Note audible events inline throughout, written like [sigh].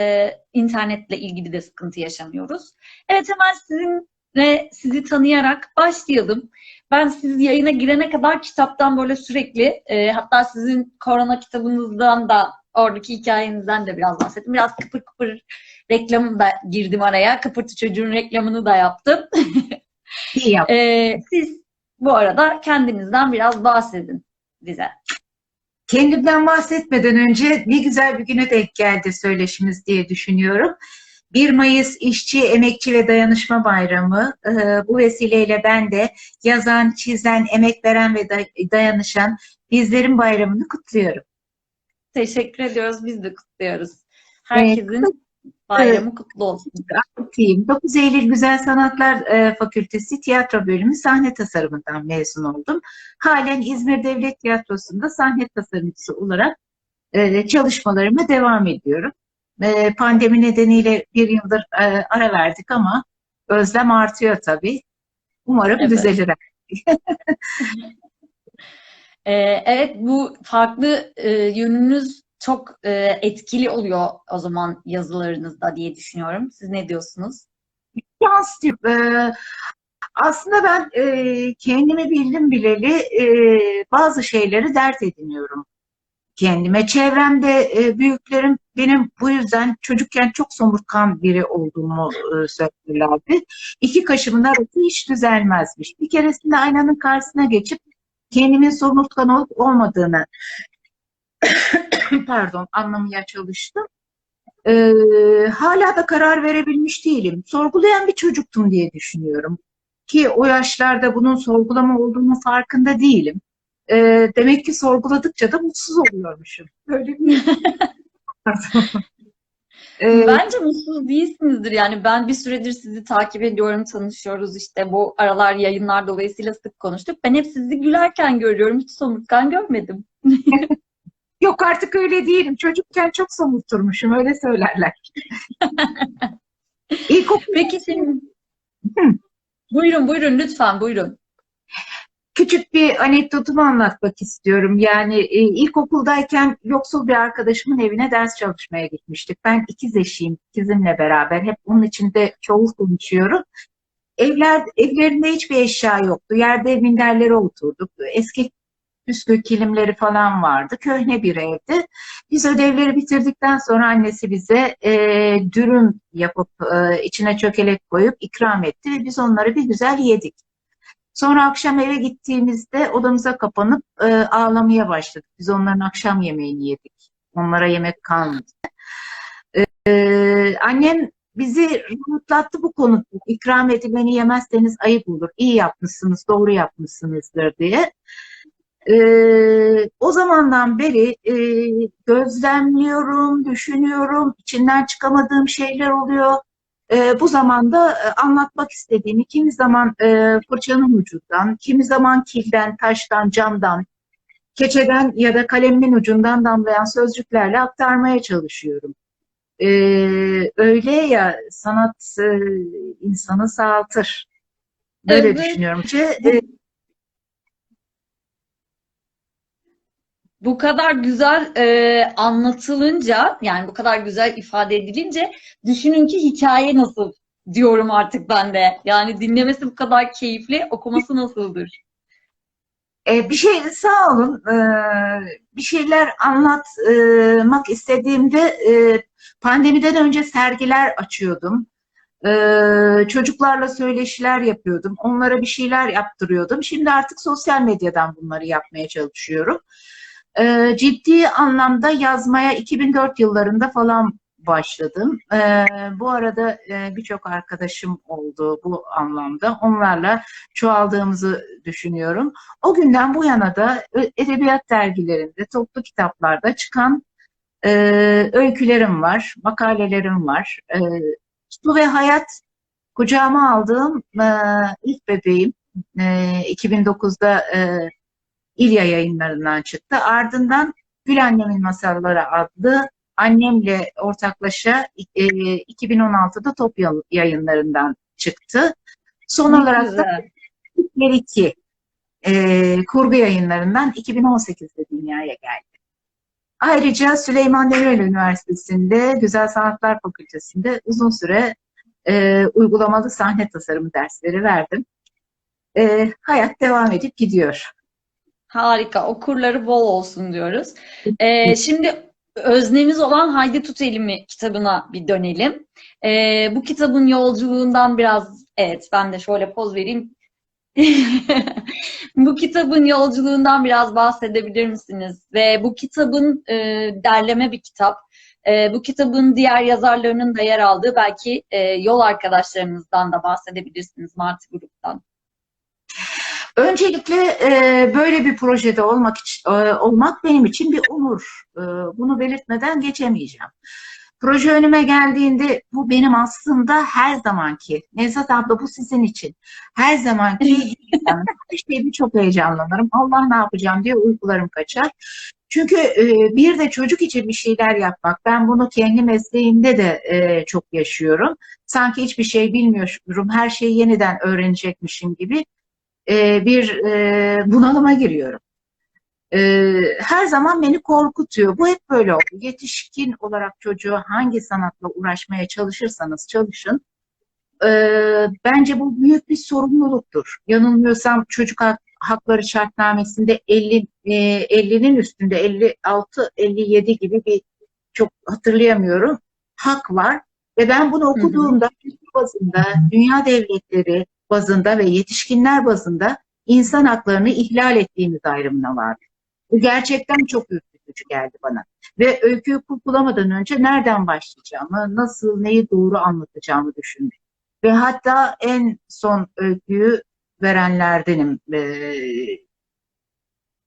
e, internetle ilgili de sıkıntı yaşamıyoruz. Evet hemen sizinle sizi tanıyarak başlayalım. Ben siz yayına girene kadar kitaptan böyle sürekli e, hatta sizin korona kitabınızdan da oradaki hikayenizden de biraz bahsettim. Biraz kıpır kıpır reklamını da girdim araya. Kıpırtı çocuğun reklamını da yaptım. İyi yap. [laughs] e, siz bu arada kendinizden biraz bahsedin bize. Kendimden bahsetmeden önce ne güzel bir güne denk geldi söyleşimiz diye düşünüyorum. 1 Mayıs İşçi, Emekçi ve Dayanışma Bayramı. Ee, bu vesileyle ben de yazan, çizen, emek veren ve day- dayanışan bizlerin bayramını kutluyorum. Teşekkür ediyoruz. Biz de kutluyoruz. Herkesin bayramı kutlu olsun. Anlatayım. 9 Eylül Güzel Sanatlar e, Fakültesi Tiyatro Bölümü sahne tasarımından mezun oldum. Halen İzmir Devlet Tiyatrosu'nda sahne tasarımcısı olarak e, çalışmalarıma devam ediyorum. E, pandemi nedeniyle bir yıldır ara verdik ama özlem artıyor tabii. Umarım Evet. düzelir. [laughs] Evet bu farklı yönünüz çok e, etkili oluyor o zaman yazılarınızda diye düşünüyorum. Siz ne diyorsunuz? Şans diyor. E, aslında ben e, kendimi bildim bileli e, bazı şeyleri dert ediniyorum kendime. Çevremde e, büyüklerim benim bu yüzden çocukken çok somurtkan biri olduğumu e, söylerlerdi. İki kaşımın arası hiç düzelmezmiş. Bir keresinde aynanın karşısına geçip kendimin somurtkan olup olmadığını [laughs] pardon anlamaya çalıştım. E, hala da karar verebilmiş değilim. Sorgulayan bir çocuktum diye düşünüyorum. Ki o yaşlarda bunun sorgulama olduğunu farkında değilim. E, demek ki sorguladıkça da mutsuz oluyormuşum. Böyle bir [laughs] E, Bence mutsuz değilsinizdir. Yani ben bir süredir sizi takip ediyorum, tanışıyoruz işte bu aralar yayınlar dolayısıyla sık konuştuk. Ben hep sizi gülerken görüyorum. Hiç somurtkan görmedim. [laughs] Yok artık öyle değilim. Çocukken çok somurturmuşum öyle söylerler. [laughs] İlkokul Peki Hı. buyurun buyurun lütfen buyurun. küçük bir anekdotumu anlatmak istiyorum. Yani e, ilkokuldayken yoksul bir arkadaşımın evine ders çalışmaya gitmiştik. Ben ikiz eşiyim, ikizimle beraber. Hep onun içinde çoğul konuşuyorum. Evler, evlerinde hiçbir eşya yoktu. Yerde minderlere oturduk. Eski püskü kilimleri falan vardı. Köhne bir evdi. Biz ödevleri bitirdikten sonra annesi bize e, dürüm yapıp e, içine çökelek koyup ikram etti ve biz onları bir güzel yedik. Sonra akşam eve gittiğimizde odamıza kapanıp e, ağlamaya başladık. Biz onların akşam yemeğini yedik. Onlara yemek kalmadı. E, annem bizi rahatlattı bu konuda. İkram edileni yemezseniz ayıp olur. İyi yapmışsınız, doğru yapmışsınızdır diye. E, o zamandan beri e, gözlemliyorum, düşünüyorum, içinden çıkamadığım şeyler oluyor. E, bu zamanda e, anlatmak istediğimi kimi zaman e, fırçanın ucundan, kimi zaman kilden, taştan, camdan, keçeden ya da kalemin ucundan damlayan sözcüklerle aktarmaya çalışıyorum. E, öyle ya sanat e, insanı sağaltır. Böyle Evet. düşünüyorum. E, Bu kadar güzel e, anlatılınca yani bu kadar güzel ifade edilince düşünün ki hikaye nasıl diyorum artık ben de. Yani dinlemesi bu kadar keyifli, okuması nasıldır? E, bir şey sağ olun. E, bir şeyler anlatmak istediğimde e, pandemiden önce sergiler açıyordum. E, çocuklarla söyleşiler yapıyordum. Onlara bir şeyler yaptırıyordum. Şimdi artık sosyal medyadan bunları yapmaya çalışıyorum. E, ciddi anlamda yazmaya 2004 yıllarında falan başladım. E, bu arada e, birçok arkadaşım oldu bu anlamda. Onlarla çoğaldığımızı düşünüyorum. O günden bu yana da edebiyat dergilerinde, toplu kitaplarda çıkan e, öykülerim var, makalelerim var. E, Su ve Hayat kucağıma aldığım e, ilk bebeğim. E, 2009'da e, İlya yayınlarından çıktı. Ardından Gül Annemin Masalları adlı annemle ortaklaşa e, 2016'da Top yayınlarından çıktı. Son Ne olarak da güzel. Hitler 2 e, kurgu yayınlarından 2018'de dünyaya geldi. Ayrıca Süleyman Demirel Üniversitesi'nde Güzel Sanatlar Fakültesi'nde uzun süre e, uygulamalı sahne tasarımı dersleri verdim. E, hayat devam edip gidiyor. Harika. Okurları bol olsun diyoruz. Ee, şimdi öznemiz olan Haydi Tut Elimi kitabına bir dönelim. Ee, bu kitabın yolculuğundan biraz, evet ben de şöyle poz vereyim. [laughs] Bu kitabın yolculuğundan biraz bahsedebilir misiniz? Ve bu kitabın e, derleme bir kitap. E, bu kitabın diğer yazarlarının da yer aldığı belki e, yol arkadaşlarınızdan da bahsedebilirsiniz Martı Grup'tan. Öncelikle e, böyle bir projede olmak e, olmak benim için bir onur. E, bunu belirtmeden geçemeyeceğim. Proje önüme geldiğinde bu benim aslında her zamanki, Nevzat abla bu sizin için. Her zamanki her şeyde çok heyecanlanırım. Allah ne yapacağım diye uykularım kaçar. Çünkü e, bir de çocuk için bir şeyler yapmak. Ben bunu kendi mesleğimde de e, çok yaşıyorum. Sanki hiçbir şey bilmiyorum, her şeyi yeniden öğrenecekmişim gibi e, bir e, bunalıma giriyorum. E, her zaman beni korkutuyor. Bu hep böyle oldu. Yetişkin olarak çocuğu hangi sanatla uğraşmaya çalışırsanız çalışın. e, bence bu büyük bir sorumluluktur. Yanılmıyorsam çocuk hak- hakları şartnamesinde 50 e, 50'nin üstünde 56 57 gibi bir çok hatırlayamıyorum hak var ve ben bunu okuduğumda Türk bazında dünya devletleri bazında ve yetişkinler bazında insan haklarını ihlal ettiğimiz ayrımına vardı. Bu gerçekten çok ürkütücü geldi bana. Ve öyküyü kurgulamadan önce nereden başlayacağımı, nasıl, neyi doğru anlatacağımı düşündüm. Ve hatta en son öyküyü verenlerdenim. Ee,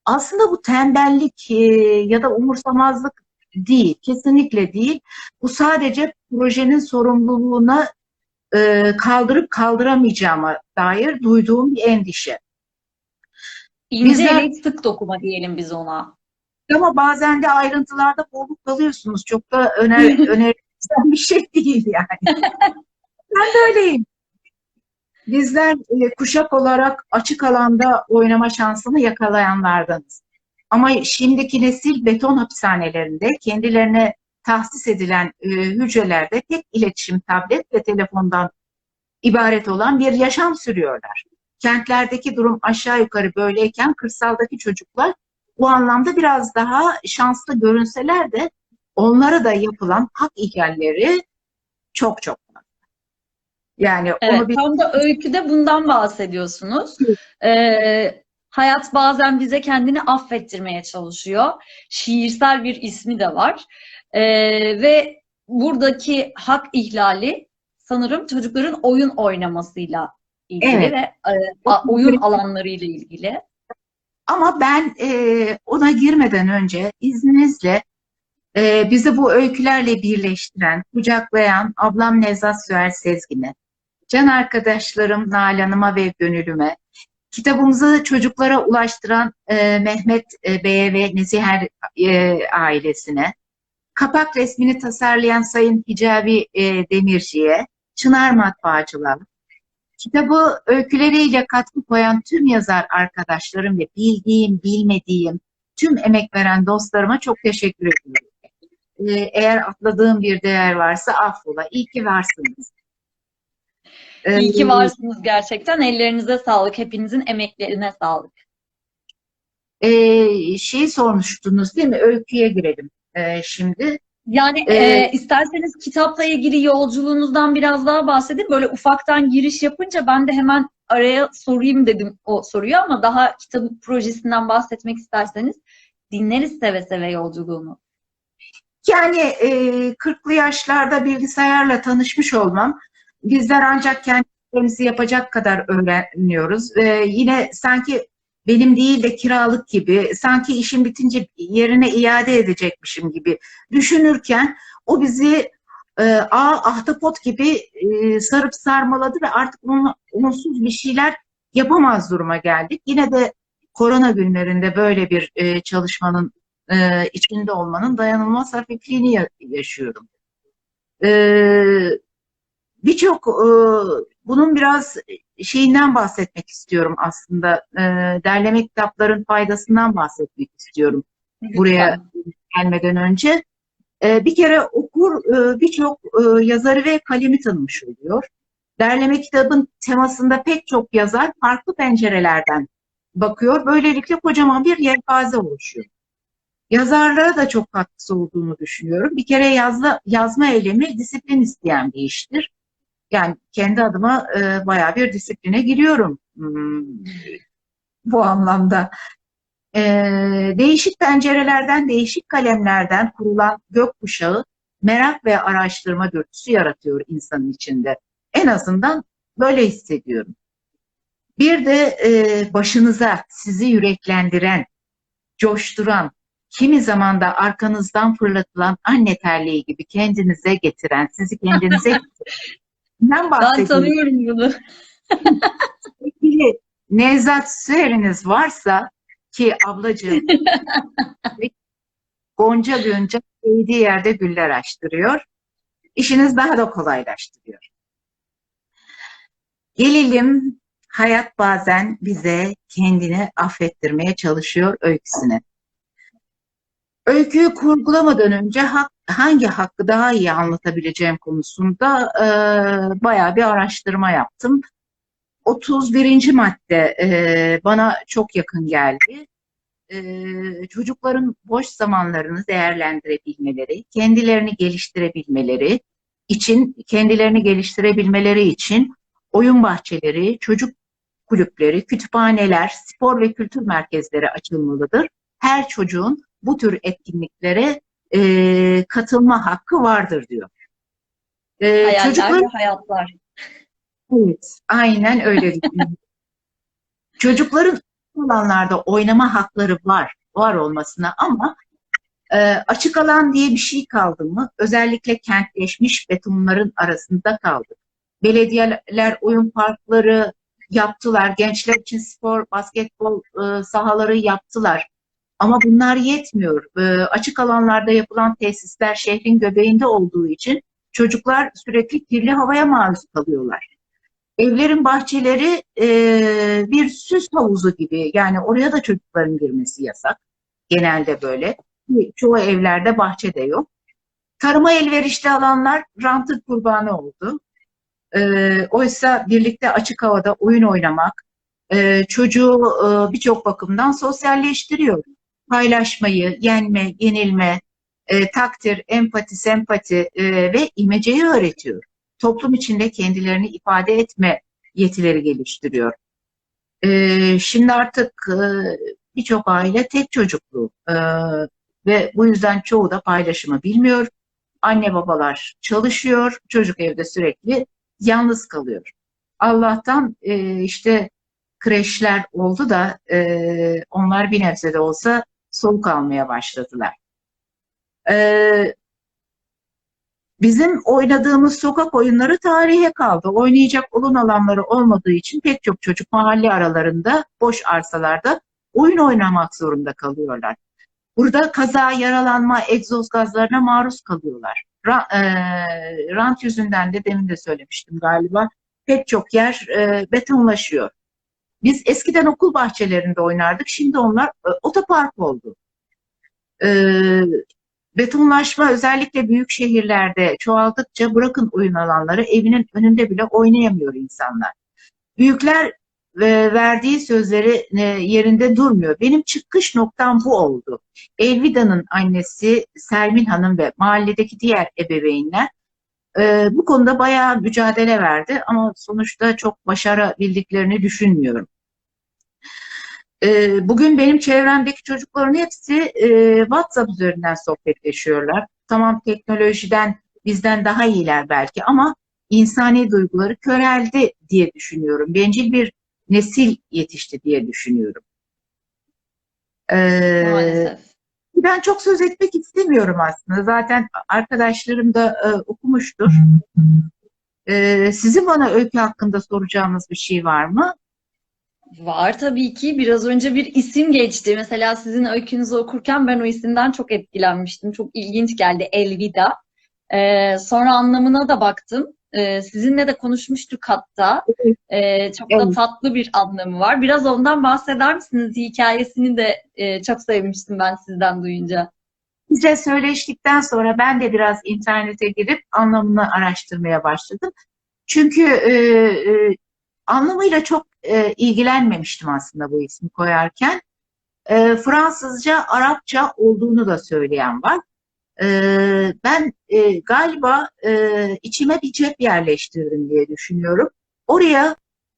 aslında bu tembellik e, ya da umursamazlık değil, kesinlikle değil. Bu sadece projenin sorumluluğuna e, kaldırıp kaldıramayacağıma dair duyduğum bir endişe. İnce Bizler- sık dokuma diyelim biz ona. Ama bazen de ayrıntılarda bolluk kalıyorsunuz. Çok da öner [laughs] önerilen bir şey değil yani. [laughs] ben de öyleyim. Bizler e, kuşak olarak açık alanda oynama şansını yakalayanlardanız. Ama şimdiki nesil beton hapishanelerinde kendilerine tahsis edilen e, hücrelerde tek iletişim tablet ve telefondan ibaret olan bir yaşam sürüyorlar. Kentlerdeki durum aşağı yukarı böyleyken kırsaldaki çocuklar bu anlamda biraz daha şanslı görünseler de onlara da yapılan hak ihlalleri çok çok. Yani Evet, onu bir tam da öyküde bundan bahsediyorsunuz. Ee, hayat bazen bize kendini affettirmeye çalışıyor. Şiirsel bir ismi de var. Ee, ve buradaki hak ihlali sanırım çocukların oyun oynamasıyla ilgili Evet. ve e, a- oyun alanlarıyla ilgili. Ama ben e, ona girmeden önce izninizle e, bizi bu öykülerle birleştiren, kucaklayan ablam Nevzat Süer Sezgin'e, can arkadaşlarım Nalan'ıma ve Gönül'üme, kitabımızı çocuklara ulaştıran e, Mehmet e, Bey'e ve Neziher e, ailesine, kapak resmini tasarlayan Sayın Hicabi e, Demirci'ye, Çınar Matbaacılar, Kitabı öyküleriyle katkı koyan tüm yazar arkadaşlarım ve bildiğim, bilmediğim tüm emek veren dostlarıma çok teşekkür ediyorum. Ee, eğer atladığım bir değer varsa affola. İyi ki varsınız. Ee, İyi ki varsınız gerçekten. Ellerinize sağlık. Hepinizin emeklerine sağlık. Ee, şey sormuştunuz değil mi? Öyküye girelim ee, şimdi. Yani Ee, e, isterseniz kitapla ilgili yolculuğunuzdan biraz daha bahsedin. Böyle ufaktan giriş yapınca ben de hemen araya sorayım dedim o soruyu ama daha kitabın projesinden bahsetmek isterseniz dinleriz seve seve yolculuğunu. Yani e, 40'lı yaşlarda bilgisayarla tanışmış olmam. Bizler ancak kendimizi yapacak kadar öğreniyoruz. E, yine sanki benim değil de kiralık gibi, sanki işim bitince yerine iade edecekmişim gibi düşünürken o bizi e, ağ ahtapot gibi e, sarıp sarmaladı ve artık onun, onsuz bir şeyler yapamaz duruma geldik. Yine de korona günlerinde böyle bir e, çalışmanın e, içinde olmanın dayanılmaz hafifliğini ya- yaşıyorum. E, Birçok e, bunun biraz şeyinden bahsetmek istiyorum aslında. E, derleme kitapların faydasından bahsetmek istiyorum buraya gelmeden önce e, bir kere okur e, birçok e, yazarı ve kalemi tanımış oluyor. Derleme kitabın temasında pek çok yazar farklı pencerelerden bakıyor. Böylelikle kocaman bir yelpaze oluşuyor. Yazarlara da çok katkısı olduğunu düşünüyorum. Bir kere yazla, yazma eylemi disiplin isteyen bir iştir. Yani kendi adıma e, bayağı bir disipline giriyorum hmm, bu anlamda. E, değişik pencerelerden, değişik kalemlerden kurulan gökkuşağı merak ve araştırma dürtüsü yaratıyor insanın içinde. En azından böyle hissediyorum. Bir de e, başınıza sizi yüreklendiren, coşturan, kimi zaman da arkanızdan fırlatılan anne terliği gibi kendinize getiren, sizi kendinize [laughs] Ben tanıyorum bunu. Sevgili Nevzat Süher'iniz varsa ki ablacığım [laughs] Gonca Gönca değdiği yerde güller açtırıyor. İşiniz daha da kolaylaştırıyor. Gelelim hayat bazen bize kendini affettirmeye çalışıyor öyküsüne. Öyküyü kurgulamadan önce hak, hangi hakkı daha iyi anlatabileceğim konusunda e, bayağı bir araştırma yaptım. 31. madde e, bana çok yakın geldi. E, çocukların boş zamanlarını değerlendirebilmeleri, kendilerini geliştirebilmeleri için, kendilerini geliştirebilmeleri için oyun bahçeleri, çocuk kulüpleri, kütüphaneler, spor ve kültür merkezleri açılmalıdır. Her çocuğun bu tür etkinliklere e, katılma hakkı vardır diyor. E, Hayaller çocuklar, hayatlar. Evet, aynen öyle. [laughs] Çocukların alanlarda oynama hakları var, var olmasına ama e, açık alan diye bir şey kaldı mı? Özellikle kentleşmiş betonların arasında kaldı. Belediyeler oyun parkları yaptılar, gençler için spor, basketbol e, sahaları yaptılar. Ama bunlar yetmiyor. E, açık alanlarda yapılan tesisler şehrin göbeğinde olduğu için çocuklar sürekli kirli havaya maruz kalıyorlar. Evlerin bahçeleri e, bir süs havuzu gibi. Yani oraya da çocukların girmesi yasak. Genelde böyle. Çoğu evlerde bahçede yok. Tarıma elverişli alanlar rantı kurbanı oldu. E, oysa birlikte açık havada oyun oynamak e, çocuğu e, birçok bakımdan sosyalleştiriyor. Paylaşmayı, yenme, yenilme, e, takdir, empati, sempati e, ve imeceyi öğretiyor toplum içinde kendilerini ifade etme yetileri geliştiriyor. Ee, şimdi artık e, birçok aile tek çocuklu e, ve bu yüzden çoğu da paylaşımı bilmiyor. Anne babalar çalışıyor, çocuk evde sürekli yalnız kalıyor. Allah'tan e, işte kreşler oldu da e, onlar bir nebze de olsa soluk almaya başladılar. E, Bizim oynadığımız sokak oyunları tarihe kaldı. Oynayacak olun alanları olmadığı için pek çok çocuk mahalle aralarında, boş arsalarda oyun oynamak zorunda kalıyorlar. Burada kaza, yaralanma, egzoz gazlarına maruz kalıyorlar. Ra, e, rant yüzünden de demin de söylemiştim galiba. Pek çok yer e, betonlaşıyor. Biz eskiden okul bahçelerinde oynardık. Şimdi onlar e, otopark oldu. E, Betonlaşma özellikle büyük şehirlerde çoğaldıkça bırakın oyun alanları evinin önünde bile oynayamıyor insanlar. Büyükler e, verdiği sözleri e, yerinde durmuyor. Benim çıkış noktam bu oldu. Elvida'nın annesi Selmin Hanım ve mahalledeki diğer ebeveynler e, bu konuda bayağı mücadele verdi ama sonuçta çok başarabildiklerini düşünmüyorum. E, bugün benim çevremdeki çocukların hepsi e, WhatsApp üzerinden sohbetleşiyorlar. Tamam teknolojiden bizden daha iyiler belki ama insani duyguları köreldi diye düşünüyorum. Bencil bir nesil yetişti diye düşünüyorum. Ee, Maalesef. Ben çok söz etmek istemiyorum aslında. Zaten arkadaşlarım da e, okumuştur. Ee, sizin bana öykü hakkında soracağınız bir şey var mı? Var tabii ki. Biraz önce bir isim geçti. Mesela sizin öykünüzü okurken ben o isimden çok etkilenmiştim. Çok ilginç geldi. Elvida. Ee, sonra anlamına da baktım. Ee, sizinle de konuşmuştuk hatta. Ee, çok da tatlı bir anlamı var. Biraz ondan bahseder misiniz? Hikayesini de e, çok sevmiştim ben sizden duyunca. Size söyleştikten sonra ben de biraz internete girip anlamını araştırmaya başladım. Çünkü e, e, anlamıyla çok e, ilgilenmemiştim aslında bu ismi koyarken. E, Fransızca, Arapça olduğunu da söyleyen var. E, ben e, galiba e, içime bir cep yerleştirdim diye düşünüyorum. Oraya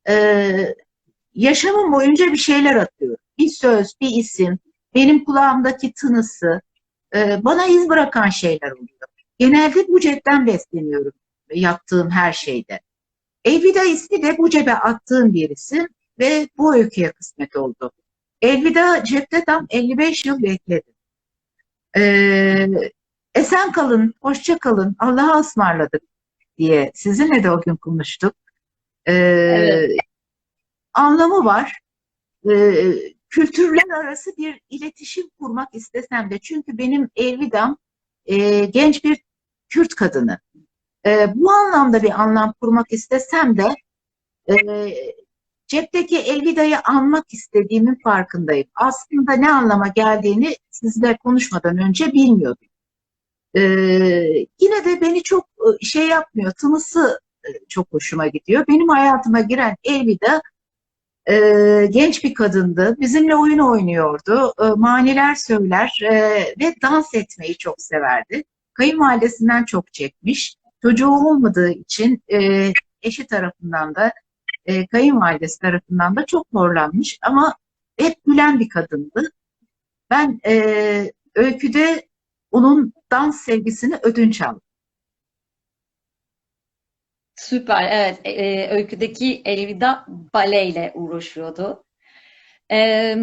e, yaşamım boyunca bir şeyler atıyorum. Bir söz, bir isim, benim kulağımdaki tınısı e, bana iz bırakan şeyler oluyor. Genelde bu cepten besleniyorum yaptığım her şeyde. Elvida ismi de bu cebe attığım bir isim ve bu öyküye kısmet oldu. Elvida cepte tam 55 yıl bekledim. Ee, esen kalın, hoşça kalın, Allah'a ısmarladık diye sizinle de o gün konuştuk. Ee, Evet. Anlamı var. Ee, kültürler arası bir iletişim kurmak istesem de çünkü benim Elvidam e, genç bir Kürt kadını. E, bu anlamda bir anlam kurmak istesem de e, cepteki Elvida'yı anmak istediğimin farkındayım. Aslında ne anlama geldiğini sizle konuşmadan önce bilmiyordum. E, yine de beni çok e, şey yapmıyor, tınısı e, çok hoşuma gidiyor. Benim hayatıma giren Elvida e, genç bir kadındı. Bizimle oyun oynuyordu. E, maniler söyler e, ve dans etmeyi çok severdi. Kayınvalidesinden çok çekmiş. Çocuğu olmadığı için e, eşi tarafından da e, kayınvalidesi tarafından da çok zorlanmış ama hep gülen bir kadındı. Ben e, öyküde onun dans sevgisini ödünç aldım. Süper, evet. E, e, öyküdeki Elvida baleyle uğraşıyordu. E,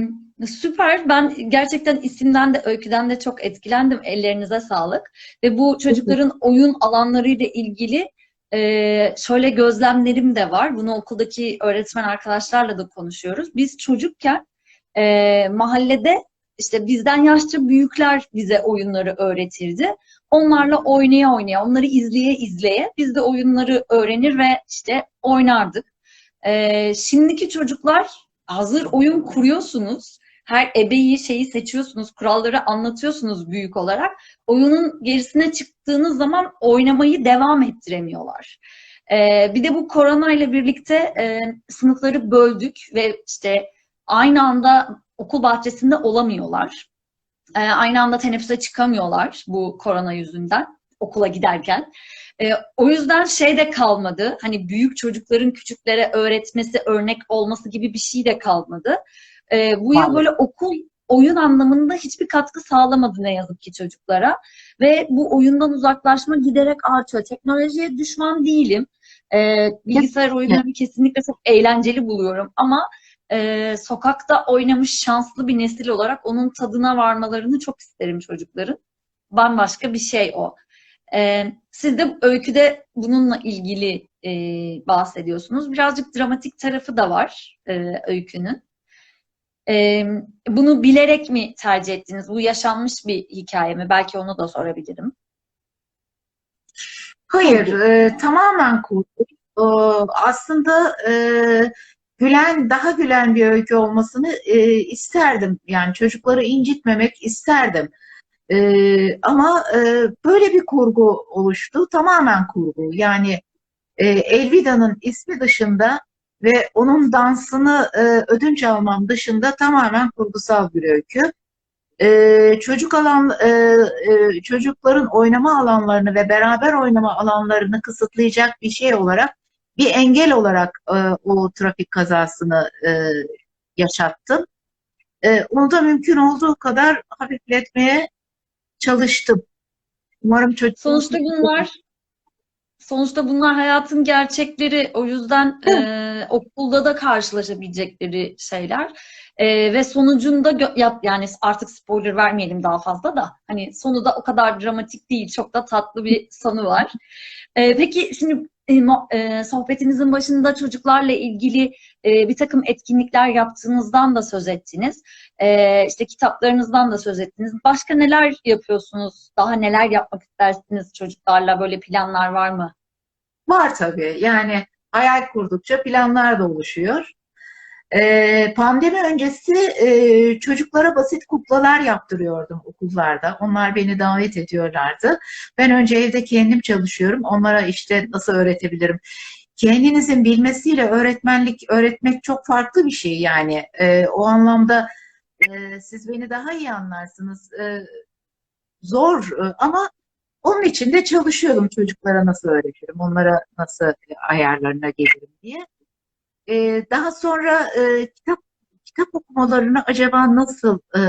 süper. Ben gerçekten isimden de öyküden de çok etkilendim. Ellerinize sağlık. Ve bu çocukların oyun alanlarıyla ilgili e, şöyle gözlemlerim de var. Bunu okuldaki öğretmen arkadaşlarla da konuşuyoruz. Biz çocukken e, mahallede işte bizden yaşça büyükler bize oyunları öğretirdi. Onlarla oynaya oynaya, onları izleye izleye biz de oyunları öğrenir ve işte oynardık. Ee, şimdiki çocuklar hazır oyun kuruyorsunuz. Her ebeyi şeyi seçiyorsunuz, kuralları anlatıyorsunuz büyük olarak. Oyunun gerisine çıktığınız zaman oynamayı devam ettiremiyorlar. Ee, bir de bu korona ile birlikte e, sınıfları böldük ve işte aynı anda okul bahçesinde olamıyorlar. E, aynı anda teneffüse çıkamıyorlar bu korona yüzünden okula giderken. E, o yüzden şey de kalmadı. Hani büyük çocukların küçüklere öğretmesi, örnek olması gibi bir şey de kalmadı. E, bu yıl böyle okul oyun anlamında hiçbir katkı sağlamadı ne yazık ki çocuklara. Ve bu oyundan uzaklaşma giderek artıyor. Teknolojiye düşman değilim. E, bilgisayar oyunlarını kesinlikle çok eğlenceli buluyorum ama e, sokakta oynamış şanslı bir nesil olarak onun tadına varmalarını çok isterim çocukların. Bambaşka bir şey o. E, siz de öyküde bununla ilgili e, bahsediyorsunuz. Birazcık dramatik tarafı da var e, öykünün. E, bunu bilerek mi tercih ettiniz? Bu yaşanmış bir hikaye mi? Belki onu da sorabilirim. Hayır, e, tamamen kurgu. E, aslında e, gülen, daha gülen bir öykü olmasını e, isterdim. Yani çocukları incitmemek isterdim. E, ama e, böyle bir kurgu oluştu. Tamamen kurgu. Yani e, Elvida'nın ismi dışında ve onun dansını e, ödünç almam dışında tamamen kurgusal bir öykü. E, çocuk alan e, e, çocukların oynama alanlarını ve beraber oynama alanlarını kısıtlayacak bir şey olarak bir engel olarak e, o trafik kazasını e, yaşattım. E, onu da mümkün olduğu kadar hafifletmeye çalıştım. Umarım çocuk Sonuçta bunlar sonuçta bunlar hayatın gerçekleri. O yüzden e, okulda da karşılaşabilecekleri şeyler. E, ve sonucunda yap yani artık spoiler vermeyelim daha fazla da hani sonu da o kadar dramatik değil. Çok da tatlı bir sonu var. E, peki şimdi e, e, sohbetimizin başında çocuklarla ilgili e, bir takım etkinlikler yaptığınızdan da söz ettiniz. E, işte kitaplarınızdan da söz ettiniz. Başka neler yapıyorsunuz? Daha neler yapmak istersiniz çocuklarla? Böyle planlar var mı? Var tabii. Yani hayal kurdukça planlar da oluşuyor. Ee, pandemi öncesi e, çocuklara basit kuklalar yaptırıyordum okullarda. Onlar beni davet ediyorlardı. Ben önce evde kendim çalışıyorum. Onlara işte nasıl öğretebilirim? Kendinizin bilmesiyle öğretmenlik öğretmek çok farklı bir şey yani. Ee, o anlamda e, siz beni daha iyi anlarsınız. Ee, zor e, ama onun için de çalışıyordum çocuklara nasıl öğretirim, onlara nasıl ayarlarına gelirim diye. Ee, daha sonra e, kitap kitap okumalarını acaba nasıl e,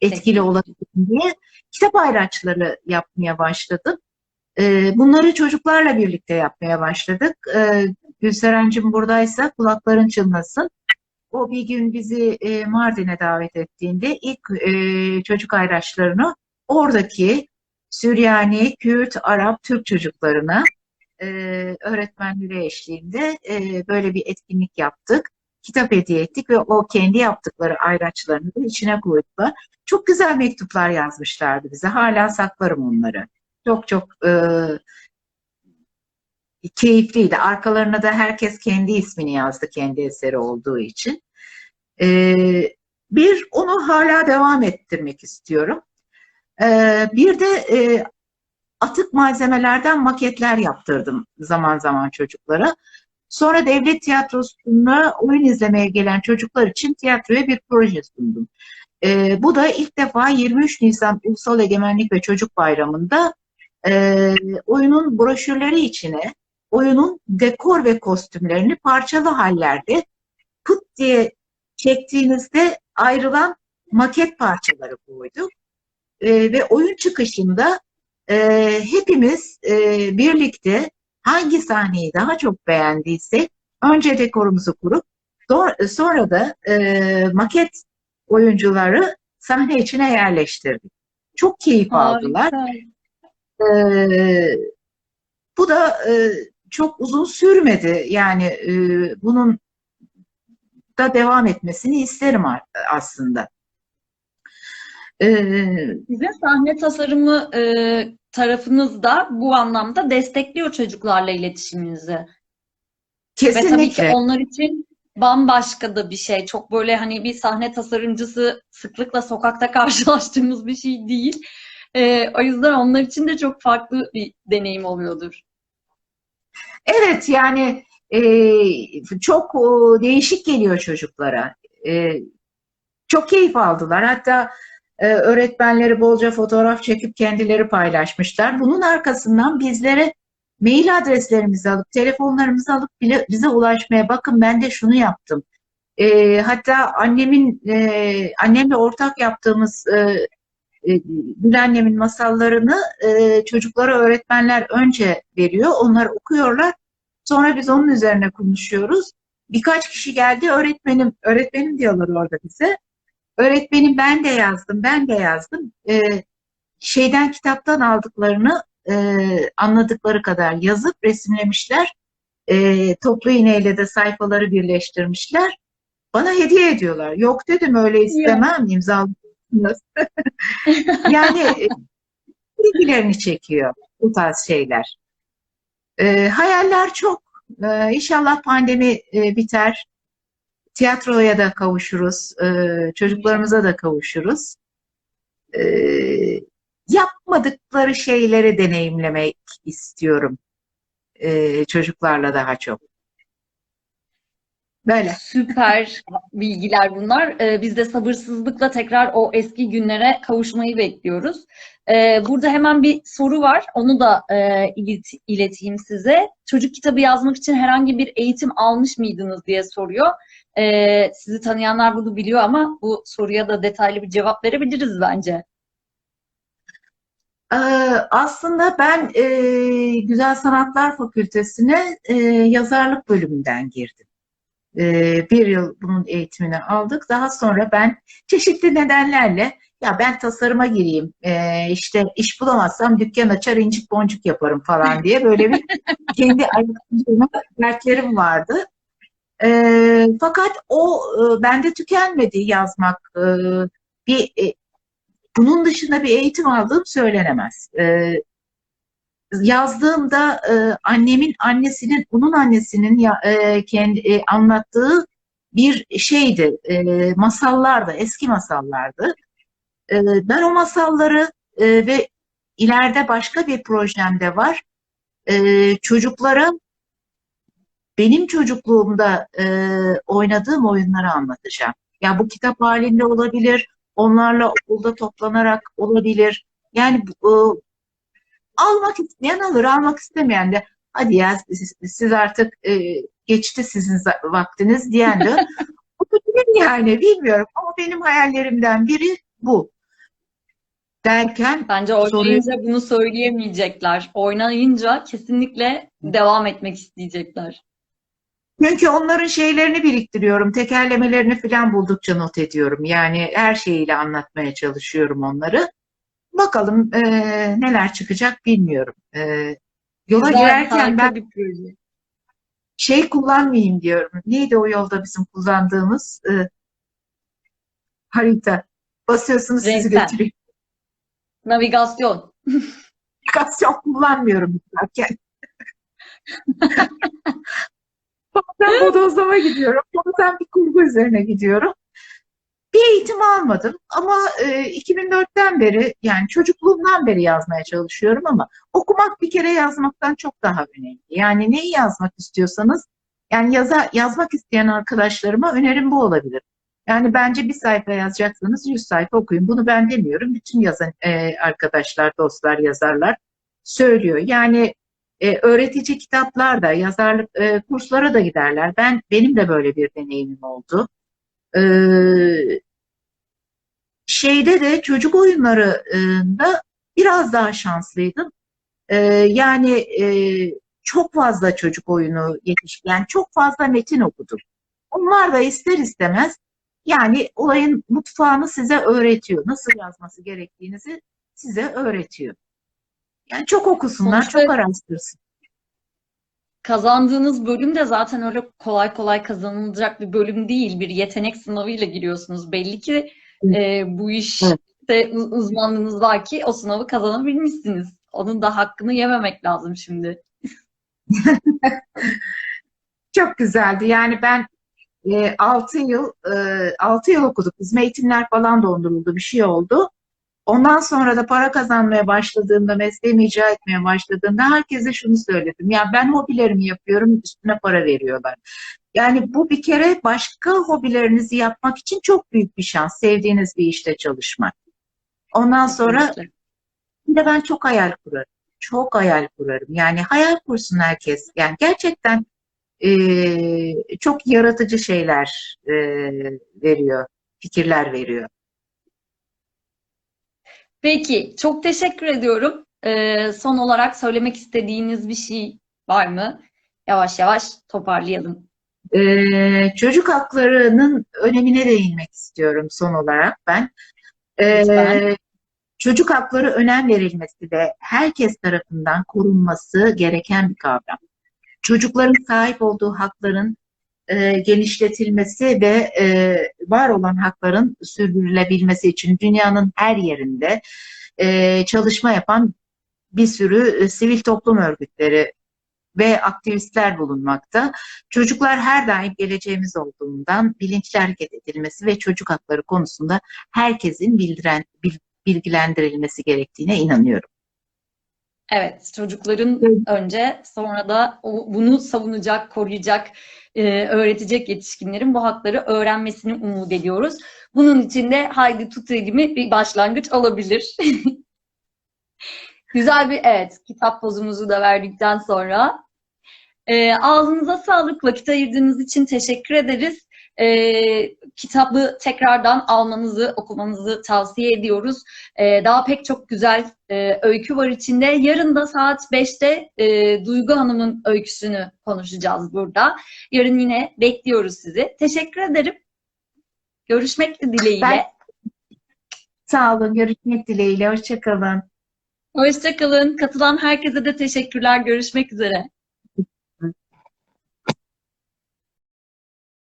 etkili Peki. olabilirim diye kitap ayraçları yapmaya başladım. Ee, bunları çocuklarla birlikte yapmaya başladık. Ee, Gülseren'cim buradaysa kulakların çınlasın. O bir gün bizi e, Mardin'e davet ettiğinde ilk e, çocuk ayraçlarını oradaki Süryani, Kürt, Arap, Türk çocuklarına e, öğretmenleri eşliğinde e, böyle bir etkinlik yaptık. Kitap hediye ettik ve o kendi yaptıkları ayraçlarını da içine koydular. Çok güzel mektuplar yazmışlardı bize. Hala saklarım onları. Çok çok e, keyifliydi. Arkalarına da herkes kendi ismini yazdı kendi eseri olduğu için. E, bir onu hala devam ettirmek istiyorum. E, bir de e, atık malzemelerden maketler yaptırdım zaman zaman çocuklara. Sonra devlet tiyatrosuna oyun izlemeye gelen çocuklar için tiyatroya bir proje sundum. E, bu da ilk defa 23 Nisan Ulusal Egemenlik ve Çocuk Bayramı'nda e, oyunun broşürleri içine oyunun dekor ve kostümlerini parçalı hallerde pıt diye çektiğinizde ayrılan maket parçaları koyduk. E, ve oyun çıkışında e, hepimiz e, birlikte hangi sahneyi daha çok beğendiysek önce dekorumuzu kurup sonra da e, maket oyuncuları sahne içine yerleştirdik. Çok keyif aldılar. Harika. Ee, bu da e, çok uzun sürmedi. Yani e, bunun da devam etmesini isterim aslında. Ee, Sizin sahne tasarımı e, tarafınız da bu anlamda destekliyor çocuklarla iletişiminizi. Ve tabii ki kesinlikle. onlar için bambaşka da bir şey. Çok böyle hani bir sahne tasarımcısı sıklıkla sokakta [laughs] karşılaştığımız bir şey değil. E, o yüzden onlar için de çok farklı bir deneyim oluyordur. Evet yani e, çok o, değişik geliyor çocuklara. E, çok keyif aldılar. Hatta e, öğretmenleri bolca fotoğraf çekip kendileri paylaşmışlar. Bunun arkasından bizlere mail adreslerimizi alıp, telefonlarımızı alıp bile bize ulaşmaya bakın ben de şunu yaptım. E, hatta annemin e, annemle ortak yaptığımız e, e, Gül annemin masallarını e, çocuklara öğretmenler önce veriyor. Onlar okuyorlar. Sonra biz onun üzerine konuşuyoruz. Birkaç kişi geldi öğretmenim, öğretmenim diyorlar orada bize. Öğretmenim ben de yazdım, ben de yazdım. E, şeyden kitaptan aldıklarını e, anladıkları kadar yazıp resimlemişler. E, toplu iğneyle de sayfaları birleştirmişler. Bana hediye ediyorlar. Yok dedim öyle istemem imzalamışsınız. [laughs] yani e, ilgilerini çekiyor bu tarz şeyler. E, hayaller çok. E, inşallah pandemi e, biter. Tiyatroya da kavuşuruz. E, çocuklarımıza da kavuşuruz. E, yapmadıkları şeyleri deneyimlemek istiyorum. E, çocuklarla daha çok. Böyle. Süper [laughs] bilgiler bunlar. Ee, biz de sabırsızlıkla tekrar o eski günlere kavuşmayı bekliyoruz. Ee, burada hemen bir soru var. Onu da e, ilet- ileteyim size. Çocuk kitabı yazmak için herhangi bir eğitim almış mıydınız diye soruyor. Ee, sizi tanıyanlar bunu biliyor ama bu soruya da detaylı bir cevap verebiliriz bence. Ee, Aslında ben e, Güzel Sanatlar Fakültesine e, yazarlık bölümünden girdim. E, bir yıl bunun eğitimini aldık. Daha sonra ben çeşitli nedenlerle ya ben tasarıma gireyim, e, işte iş bulamazsam dükkan açar incik boncuk yaparım falan diye böyle bir [laughs] kendi dertlerim vardı. E, fakat o e, bende tükenmedi yazmak. E, bir e, bunun dışında bir eğitim aldığım söylenemez. Ee, yazdığımda e, annemin annesinin, onun annesinin ya, e, kendi e, anlattığı bir şeydi, e, masallardı, eski masallardı. E, ben o masalları e, ve ileride başka bir projemde var. E, çocuklara benim çocukluğumda e, oynadığım oyunları anlatacağım. Ya bu kitap halinde olabilir, onlarla okulda toplanarak olabilir. Yani e, almak isteyen alır, almak istemeyen de hadi ya siz, siz artık e, geçti sizin vaktiniz diyen de [laughs] olabilir yani bilmiyorum ama benim hayallerimden biri bu. Derken Bence oynayınca bunu söyleyemeyecekler. Oynayınca kesinlikle devam etmek isteyecekler. Çünkü onların şeylerini biriktiriyorum, tekerlemelerini falan buldukça not ediyorum. Yani her şeyiyle anlatmaya çalışıyorum onları. Bakalım e, neler çıkacak bilmiyorum. E, yola Güzel, girerken ben bir proje. şey kullanmayayım diyorum. Neydi o yolda bizim kullandığımız e, harita? Basıyorsunuz sizi Renkler. götürüyor. Navigasyon. Navigasyon kullanmıyorum zaten. [laughs] Bazen bodozlama gidiyorum. Bazen bir kurgu üzerine gidiyorum. Bir eğitim almadım ama e, 2004'ten beri yani çocukluğumdan beri yazmaya çalışıyorum ama okumak bir kere yazmaktan çok daha önemli. Yani neyi yazmak istiyorsanız yani yaza, yazmak isteyen arkadaşlarıma önerim bu olabilir. Yani bence bir sayfa yazacaksanız 100 sayfa okuyun. Bunu ben demiyorum. Bütün yazan e, arkadaşlar, dostlar, yazarlar söylüyor. Yani e, öğretici kitaplar da, yazarlık e, kurslara da giderler. Ben benim de böyle bir deneyimim oldu. Ee, şeyde de çocuk oyunlarında biraz daha şanslıydım. Ee, yani e, çok fazla çocuk oyunu yetişkin, yani çok fazla metin okudum. Onlar da ister istemez yani olayın mutfağını size öğretiyor. Nasıl yazması gerektiğinizi size öğretiyor. Yani çok okusunlar, Sonuçta- çok araştırsın. Kazandığınız bölüm de zaten öyle kolay kolay kazanılacak bir bölüm değil. Bir yetenek sınavıyla giriyorsunuz. Belli ki e, bu işte uz- uzmanlığınız var ki o sınavı kazanabilmişsiniz. Onun da hakkını yememek lazım şimdi. [laughs] Çok güzeldi. Yani ben e, 6 yıl e, 6 yıl okuduk. Bizim eğitimler falan donduruldu. Bir şey oldu. Ondan sonra da para kazanmaya başladığımda, mesleğimi icra etmeye başladığımda herkese şunu söyledim. Ya ben hobilerimi yapıyorum, üstüne para veriyorlar. Yani bu bir kere başka hobilerinizi yapmak için çok büyük bir şans. Sevdiğiniz bir işte çalışmak. Ondan sonra bir de ben çok hayal kurarım. Çok hayal kurarım. Yani hayal kursun herkes. Yani gerçekten eee, çok yaratıcı şeyler eee, veriyor, fikirler veriyor. Peki, çok teşekkür ediyorum. Ee, son olarak söylemek istediğiniz bir şey var mı? Yavaş yavaş toparlayalım. Ee, çocuk haklarının önemine değinmek istiyorum son olarak ben. Ee, Lütfen. çocuk hakları önem verilmesi ve herkes tarafından korunması gereken bir kavram. Çocukların sahip olduğu hakların e, genişletilmesi ve e, var olan hakların sürdürülebilmesi için dünyanın her yerinde e, çalışma yapan bir sürü e, sivil toplum örgütleri ve aktivistler bulunmakta. Çocuklar her daim geleceğimiz olduğundan bilinçli hareket edilmesi ve çocuk hakları konusunda herkesin bildiren, bil- bilgilendirilmesi gerektiğine inanıyorum. Evet, çocukların önce sonra da bunu savunacak, koruyacak, e, öğretecek yetişkinlerin bu hakları öğrenmesini umut ediyoruz. Bunun için de Haydi Tut Elimi bir başlangıç olabilir. [laughs] Güzel bir evet kitap pozumuzu da verdikten sonra e, ağzınıza sağlık vakit ayırdığınız için teşekkür ederiz. E, kitabı tekrardan almanızı, okumanızı tavsiye ediyoruz. E, daha pek çok güzel e, öykü var içinde. Yarın da saat 5'te e, Duygu Hanım'ın öyküsünü konuşacağız burada. Yarın yine bekliyoruz sizi. Teşekkür ederim. Görüşmek dileğiyle. Ben- Sağ olun, görüşmek dileğiyle, hoşçakalın. Hoşçakalın. Katılan herkese de teşekkürler. Görüşmek üzere.